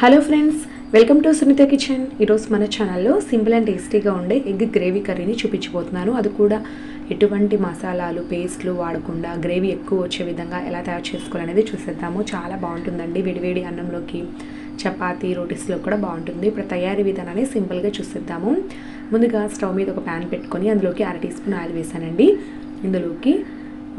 Hello friends welcome to Sunitha kitchen ఈరోజు మన ఛానల్లో సింపుల్ అండ్ టేస్టీగా ఉండే ఎగ్ గ్రేవీ కర్రీని చూపించబోతున్నాను. అది కూడా ఎటువంటి మసాలాలు పేస్ట్లు వాడకుండా గ్రేవీ ఎక్కువ వచ్చే విధంగా ఎలా తయారు చేసుకోవాలనేది చూసేద్దాము. చాలా బాగుంటుందండి విడివేడి అన్నంలోకి చపాతీ రోటీస్లో కూడా బాగుంటుంది. ఇప్పుడు తయారీ విధానాన్ని సింపుల్గా చూసేద్దాము. ముందుగా స్టవ్ మీద ఒక ప్యాన్ పెట్టుకొని అందులోకి అర టీ స్పూన్ ఆయిల్ వేసానండి. ఇందులోకి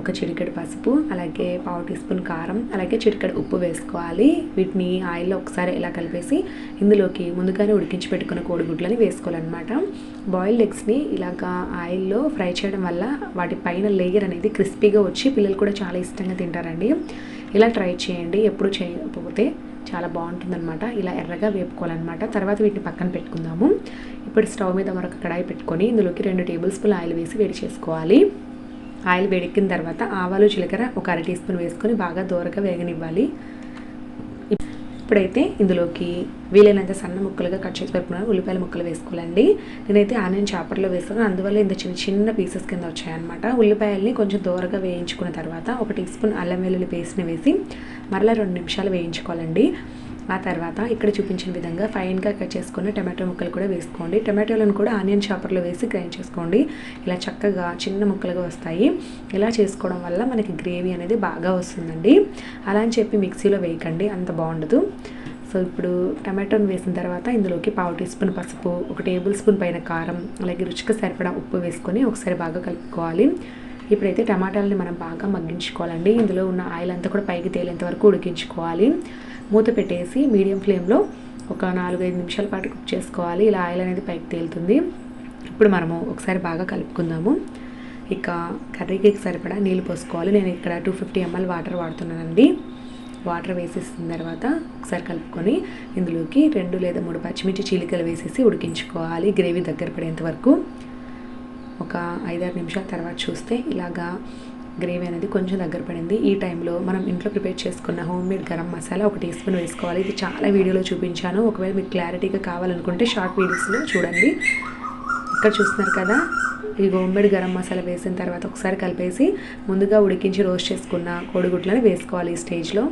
ఒక చిటికెడు పసుపు అలాగే పావు టీ స్పూన్ కారం అలాగే చిటికెడు ఉప్పు వేసుకోవాలి. వీటిని ఆయిల్లో ఒకసారి ఇలా కలిపేసి ఇందులోకి ముందుగానే ఉడికించి పెట్టుకున్న కోడిగుడ్లని వేసుకోవాలన్నమాట. బాయిల్డ్ ఎగ్స్ని ఇలాగా ఆయిల్లో ఫ్రై చేయడం వల్ల వాటి పైన లేయర్ అనేది క్రిస్పీగా వచ్చి పిల్లలు కూడా చాలా ఇష్టంగా తింటారండి. ఇలా ట్రై చేయండి. ఎప్పుడు చేయకపోతే చాలా బాగుంటుందన్నమాట. ఇలా ఎర్రగా వేపుకోవాలన్నమాట. తర్వాత వీటిని పక్కన పెట్టుకుందాము. ఇప్పుడు స్టవ్ మీద మరొక కడాయి పెట్టుకొని ఇందులోకి రెండు టేబుల్ స్పూన్ ఆయిల్ వేసి వేడి చేసుకోవాలి. ఆయిల్ వేడెక్కిన తర్వాత ఆవాలు జీలకర్ర ఒక అర టీ స్పూన్ వేసుకొని బాగా దూరగా వేగనివ్వాలి. ఇప్పుడైతే ఇందులోకి వీలైనంత సన్న ముక్కలుగా కట్ చేసి పెట్టుకున్నాను. ఉల్లిపాయల ముక్కలు వేసుకోవాలండి. నేనైతే ఆనియన్ చాపర్లో వేసుకున్నాను. అందువల్ల ఇంత చిన్న చిన్న పీసెస్ కింద వచ్చాయన్నమాట. ఉల్లిపాయల్ని కొంచెం దూరగా వేయించుకున్న తర్వాత ఒక టీ స్పూన్ అల్లం వెల్లుల్లి పేస్ట్ని వేసి మరలా రెండు నిమిషాలు వేయించుకోవాలండి. ఆ తర్వాత ఇక్కడ చూపించిన విధంగా ఫైన్గా కట్ చేసుకున్న టమాటో ముక్కలు కూడా వేసుకోండి. టమాటోలను కూడా ఆనియన్ చాపర్లో వేసి గ్రైండ్ చేసుకోండి. ఇలా చక్కగా చిన్న ముక్కలుగా వస్తాయి. ఇలా చేసుకోవడం వల్ల మనకి గ్రేవీ అనేది బాగా వస్తుందండి. అలా అని చెప్పి మిక్సీలో వేయకండి. అంత బాగుండదు. సో ఇప్పుడు టమాటోని వేసిన తర్వాత ఇందులోకి పావు టీ స్పూన్ పసుపు ఒక టేబుల్ స్పూన్ పైన కారం అలాగే రుచికి సరిపడా ఉప్పు వేసుకొని ఒకసారి బాగా కలుపుకోవాలి. ఇప్పుడైతే టమాటాలని మనం బాగా మగ్గించుకోవాలండి. ఇందులో ఉన్న ఆయిల్ అంతా కూడా పైకి తేలేంత వరకు ఉడికించుకోవాలి. మూత పెట్టేసి మీడియం ఫ్లేమ్లో ఒక నాలుగైదు నిమిషాల పాటు కుక్ చేసుకోవాలి. ఇలా ఆయిల్ అనేది పైకి తేలుతుంది. ఇప్పుడు మనము ఒకసారి బాగా కలుపుకుందాము. ఇక కర్రీకి సరిపడా నీళ్ళు పోసుకోవాలి. నేను ఇక్కడ టూ ఫిఫ్టీ ఎంఎల్ వాటర్ వాడుతున్నానండి. వాటర్ వేసేసిన తర్వాత ఒకసారి కలుపుకొని ఇందులోకి రెండు లేదా మూడు పచ్చిమిర్చి చీలికలు వేసేసి ఉడికించుకోవాలి. గ్రేవీ దగ్గర పడేంత వరకు. ఒక ఐదారు నిమిషాల తర్వాత చూస్తే ఇలాగా గ్రేవీ అనేది కొంచెం దగ్గర పడింది. ఈ టైంలో మనం ఇంట్లో ప్రిపేర్ చేసుకున్న హోమ్ మేడ్ గరం మసాలా ఒక టీ స్పూన్ వేసుకోవాలి. ఇది చాలా వీడియోలో చూపించాను. ఒకవేళ మీకు క్లారిటీగా కావాలనుకుంటే షార్ట్ వీడియోస్లో చూడండి. ఇక్కడ చూస్తున్నారు కదా ఈ హోమ్ మేడ్ గరం మసాలా వేసిన తర్వాత ఒకసారి కలిపేసి ముందుగా ఉడికించి రోస్ట్ చేసుకున్న కోడిగుడ్లను వేసుకోవాలి ఈ స్టేజ్లో.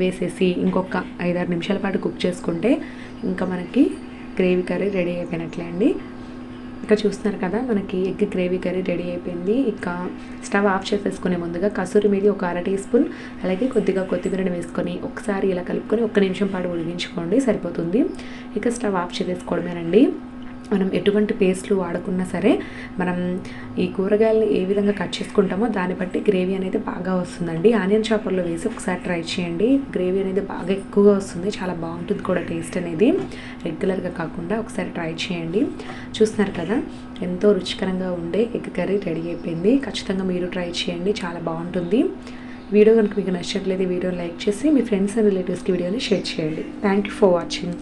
వేసేసి ఇంకొక ఐదారు నిమిషాల పాటు కుక్ చేసుకుంటే ఇంకా మనకి గ్రేవీ కర్రీ రెడీ అయిపోయినట్లే అండి. ఇక్కడ చూస్తున్నారు కదా మనకి ఎగ్ గ్రేవీ కర్రీ రెడీ అయిపోయింది. ఇక స్టవ్ ఆఫ్ చేసేసుకునే ముందుగా కసూరి మీది ఒక అర టీ స్పూన్ అలాగే కొద్దిగా కొత్తిమీరని వేసుకొని ఒకసారి ఇలా కలుపుకొని ఒక్క నిమిషం పాటు ఉడిగించుకోండి సరిపోతుంది. ఇక స్టవ్ ఆఫ్ చేసేసుకోవడమేనండి. మనం ఎటువంటి పేస్ట్లు వాడకున్నా సరే మనం ఈ కూరగాయలని ఏ విధంగా కట్ చేసుకుంటామో దాన్ని బట్టి గ్రేవీ అనేది బాగా వస్తుందండి. ఆనియన్ చాపర్లో వేసి ఒకసారి ట్రై చేయండి. గ్రేవీ అనేది బాగా ఎక్కువగా వస్తుంది. చాలా బాగుంటుంది కూడా టేస్ట్ అనేది. రెగ్యులర్గా కాకుండా ఒకసారి ట్రై చేయండి. చూస్తున్నారు కదా ఎంతో రుచికరంగా ఉండే ఎగ్ కర్రీ రెడీ అయిపోయింది. ఖచ్చితంగా మీరు ట్రై చేయండి. చాలా బాగుంటుంది. వీడియో కనుక మీకు నచ్చట్లేదు వీడియోని లైక్ చేసి మీ ఫ్రెండ్స్ అండ్ రిలేటివ్స్కి వీడియోని షేర్ చేయండి. Thank you for watching.